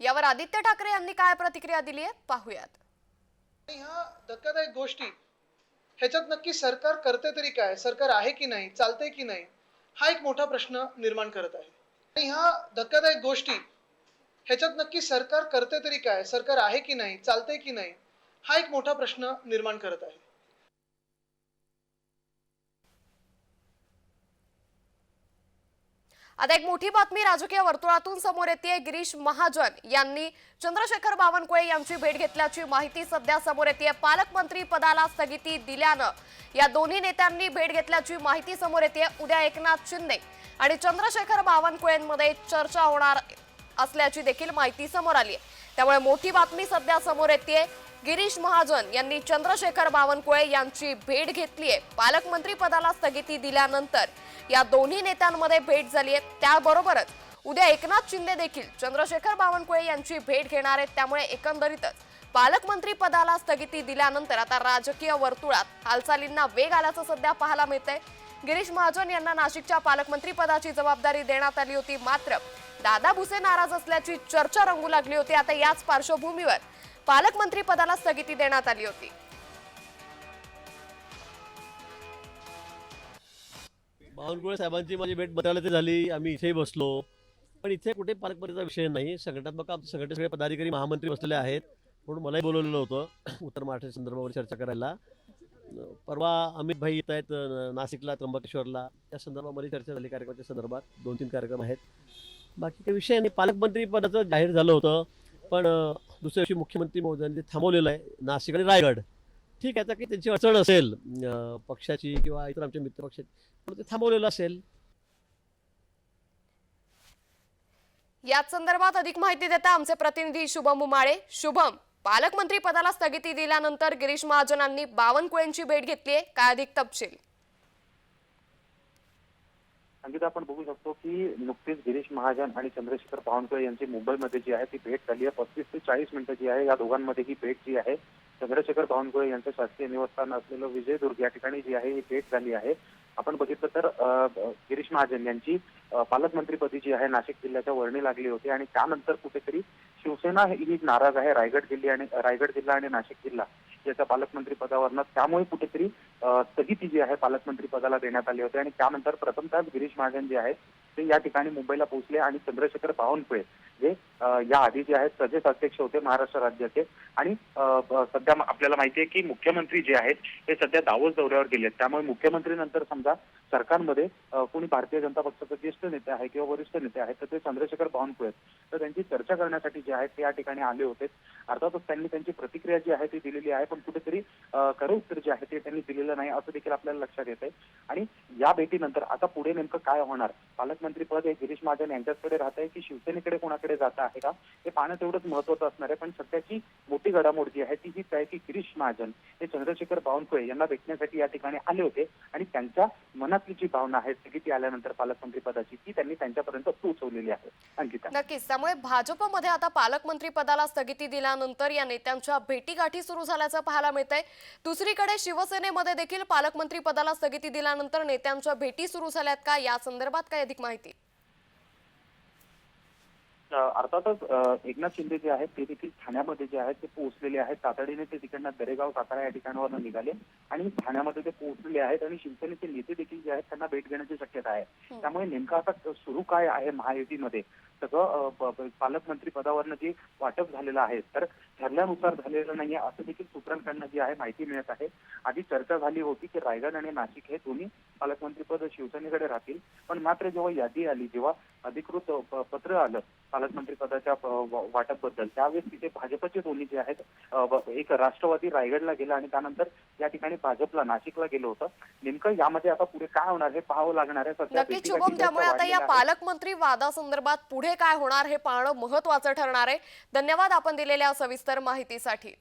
यावर आदित्य ठाकरे यांनी काय प्रतिक्रिया दिली आहे? पाहूयात. ह्या धक्कादायक गोष्टी ह्याच्यात नक्की सरकार करते तरी काय? सरकार आहे की नाही? चालतंय की नाही? हा एक मोठा प्रश्न निर्माण करत आहे. आणि ह्या धक्कादायक गोष्टी ह्याच्यात नक्की सरकार करते तरी काय? सरकार आहे की नाही? चालते की नाही? हा एक मोठा प्रश्न निर्माण करत आहे. आता एक मोठी बातमी राजकीय वर्तुळातून समोर येते गिरीश महाजन यांनी चंद्रशेखर बावनकुळे यांची भेट घेतल्याची माहिती सध्या समोर येते पालकमंत्री पदाला स्थगिती दिल्यानं या दोन्ही नेत्यांनी भेट घेतल्याची माहिती समोर येते उद्या एकनाथ शिंदे आणि चंद्रशेखर बावनकुळेंमध्ये चर्चा होणार असल्याची देखील माहिती समोर आली आहे त्यामुळे मोठी बातमी सध्या समोर येते गिरीश महाजन यांनी चंद्रशेखर बावनकुळे यांची भेट घेतली आहे पालकमंत्री पदाला स्थगिती दिल्यानंतर या दोन्ही नेत्यांमध्ये भेट झाली आहे त्याबरोबरच उद्या एकनाथ शिंदे देखील चंद्रशेखर बावनकुळे यांची भेट घेणार आहेत. त्यामुळे एकंदरीतच पालकमंत्री पदाला स्थगिती दिल्यानंतर आता राजकीय वर्तुळात हालचालींना वेग आल्याचं सध्या पाहायला मिळतंय. गिरीश महाजन यांना नाशिकच्या पालकमंत्री पदाची जबाबदारी देण्यात आली होती. मात्र दादा भुसे नाराज असल्याची चर्चा रंगू लागली होती. आता याच पार्श्वभूमीवर पालकमंत्री पदाला स्थगिती देण्यात आली होती. बावनकुळे साहेबांची माझी भेट मंत्रालयात झाली. आम्ही इथेही बसलो. पण इथे कुठे पालकमंत्रीचा विषय नाही. संघटनात्मक आमचे सगळे सगळे पदाधिकारी महामंत्री बसलेले आहेत. म्हणून मलाही बोलवलेलं होतं. उत्तर महाराष्ट्र संदर्भावर चर्चा करायला. परवा अमित भाई येत आहेत नाशिकला त्र्यंबकेश्वरला. त्या संदर्भामध्ये चर्चा झाली. कार्यक्रमाच्या संदर्भात दोन तीन कार्यक्रम आहेत. बाकी काही विषय नाही. पालकमंत्री पदाचं जाहीर झालं होतं. पण दुसऱ्या दिवशी मुख्यमंत्री महोदयांनी ते थांबवलेलं आहे नाशिक आणि रायगड ठीक आहे आता की त्यांची अडचण असेल पक्षाची किंवा इतर आमच्या मित्र पक्षाची पण ते थांबवलेलं असेल. याच संदर्भात अधिक माहिती देता आमचे प्रतिनिधी शुभम उमाळे. शुभम पालकमंत्री पदाला स्थगिती दिल्यानंतर गिरीश महाजनांनी बावनकुळेंची भेट घेतली आहे काय अधिक तपशील? संगीता आपण बघू शकतो की नुकतीच गिरीश महाजन आणि चंद्रशेखर बावनकुळे यांची मुंबईमध्ये जी आहे ती भेट झाली आहे. पस्तीस ते चाळीस मिनिटं जी आहे या दोघांमध्ये ही भेट जी आहे चंद्रशेखर बावनकुळे यांचं शासकीय निवासस्थान असलेलं विजयदुर्ग या ठिकाणी जी आहे ही भेट झाली आहे. आपण बघितलं तर गिरीश महाजन यांची पालकमंत्रीपदी जी आहे नाशिक जिल्ह्याच्या वर्णी लागली होती आणि त्यानंतर कुठेतरी शिवसेना ही नाराज आहे रायगड जिल्हा आणि रायगड जिल्हा आणि नाशिक जिल्हा. याच्या पालकमंत्री पदावरनं. त्यामुळे कुठेतरी स्थगिती जी आहे पालकमंत्री पदाला देण्यात आली होती. आणि त्यानंतर प्रथमतः गिरीश महाजन जे आहेत ते या ठिकाणी मुंबईला पोहोचले आणि चंद्रशेखर बावनकुळे जे या आधी जे आहेत प्रदेश अध्यक्ष होते महाराष्ट्र राज्याचे. आणि सध्या आपल्याला माहिती आहे की मुख्यमंत्री जे आहेत ते सध्या दावोस दौऱ्यावर गेले आहेत त्यामुळे मुख्यमंत्री नंतर समजा सरकारमध्ये कोणी भारतीय जनता पक्षाचे ज्येष्ठ नेते आहे किंवा वरिष्ठ नेते आहेत तर ते चंद्रशेखर बावनकुळे आहेत. तर त्यांची चर्चा करण्यासाठी जे आहेत ते या ठिकाणी आले होते. अर्थातच त्यांनी त्यांची प्रतिक्रिया जी आहे ती दिलेली आहे पण कुठेतरी खरं उत्तर जे आहे ते त्यांनी दिलेलं नाही असं देखील आपल्याला लक्षात येत आहे आणि या भेटीनंतर आता पुढे नेमकं काय होणार? पालकमंत्री पद हे गिरीश महाजन यांच्याचकडे राहत आहे की शिवसेनेकडे कोणाकडे जात आहे का? हे पाहणं तेवढंच महत्वाचं असणार आहे पण सध्याची मोठी घडामोड जी आहे ती हीच आहे की गिरीश महाजन हे चंद्रशेखर बावनकुळे यांना भेटण्यासाठी या ठिकाणी आले होते. आणि त्यांच्या मनातली जी भावना आहे स्थगिती आल्यानंतर पालकमंत्री पदाची ती त्यांनी त्यांच्यापर्यंत पोहोचवलेली आहे. अंकिता. नक्कीच. त्यामुळे भाजपमध्ये आता पालकमंत्री पदाला स्थगिती दिल्यानंतर या नेत्यांच्या भेटीगाठी सुरू झाल्याचं पाहायला मिळतंय. दुसरीकडे शिवसेनेमध्ये देखील पालकमंत्री पदाला स्थगिती दिल्यानंतर नेत्यांच्या भेटी सुरू झाल्यात का? या संदर्भात काय अधिक माहिती. अर्थातच एकनाथ शिंदे जे आहेत ते देखील ठाण्यामध्ये जे आहेत ते पोहोचलेले आहेत. तातडीने ते तिकडनं दरेगाव सातारा या ठिकाणावर निघाले आणि ठाण्यामध्ये ते पोहोचलेले आहेत आणि शिवसेनेचे नेते देखील जे आहेत त्यांना भेट घेण्याची शक्यता आहे. त्यामुळे नेमकं आता सुरू काय आहे महायुतीमध्ये? सगळं पालकमंत्री पदावरनं जे वाटप झालेलं आहे तर ठरल्यानुसार झालेलं नाहीये असं देखील सूत्रांकडनं जी आहे माहिती मिळत आहे. आधी चर्चा झाली होती की रायगड आणि नाशिक हे दोन्ही पालकमंत्रीपद शिवसेनेकडे राहतील. पण मात्र जेव्हा यादी आली जेव्हा अधिकृत पत्र आलं पालकमंत्री पदाच्या वाटपबद्दल त्यावेळेस तिथे भाजपचे दोन्ही जे आहेत एक राष्ट्रवादी रायगडला गेला आणि त्यानंतर या ठिकाणी भाजपला नाशिकला गेलं होतं. नेमकं यामध्ये आता पुढे काय होणार हे पाहावं लागणार आहे सध्या त्यामुळे आता या. पालकमंत्री वादासंदर्भात पुढे काय होणार हे पाहणं महत्वाचं ठरणार आहे. धन्यवाद आपण दिलेल्या सविस्तर माहितीसाठी.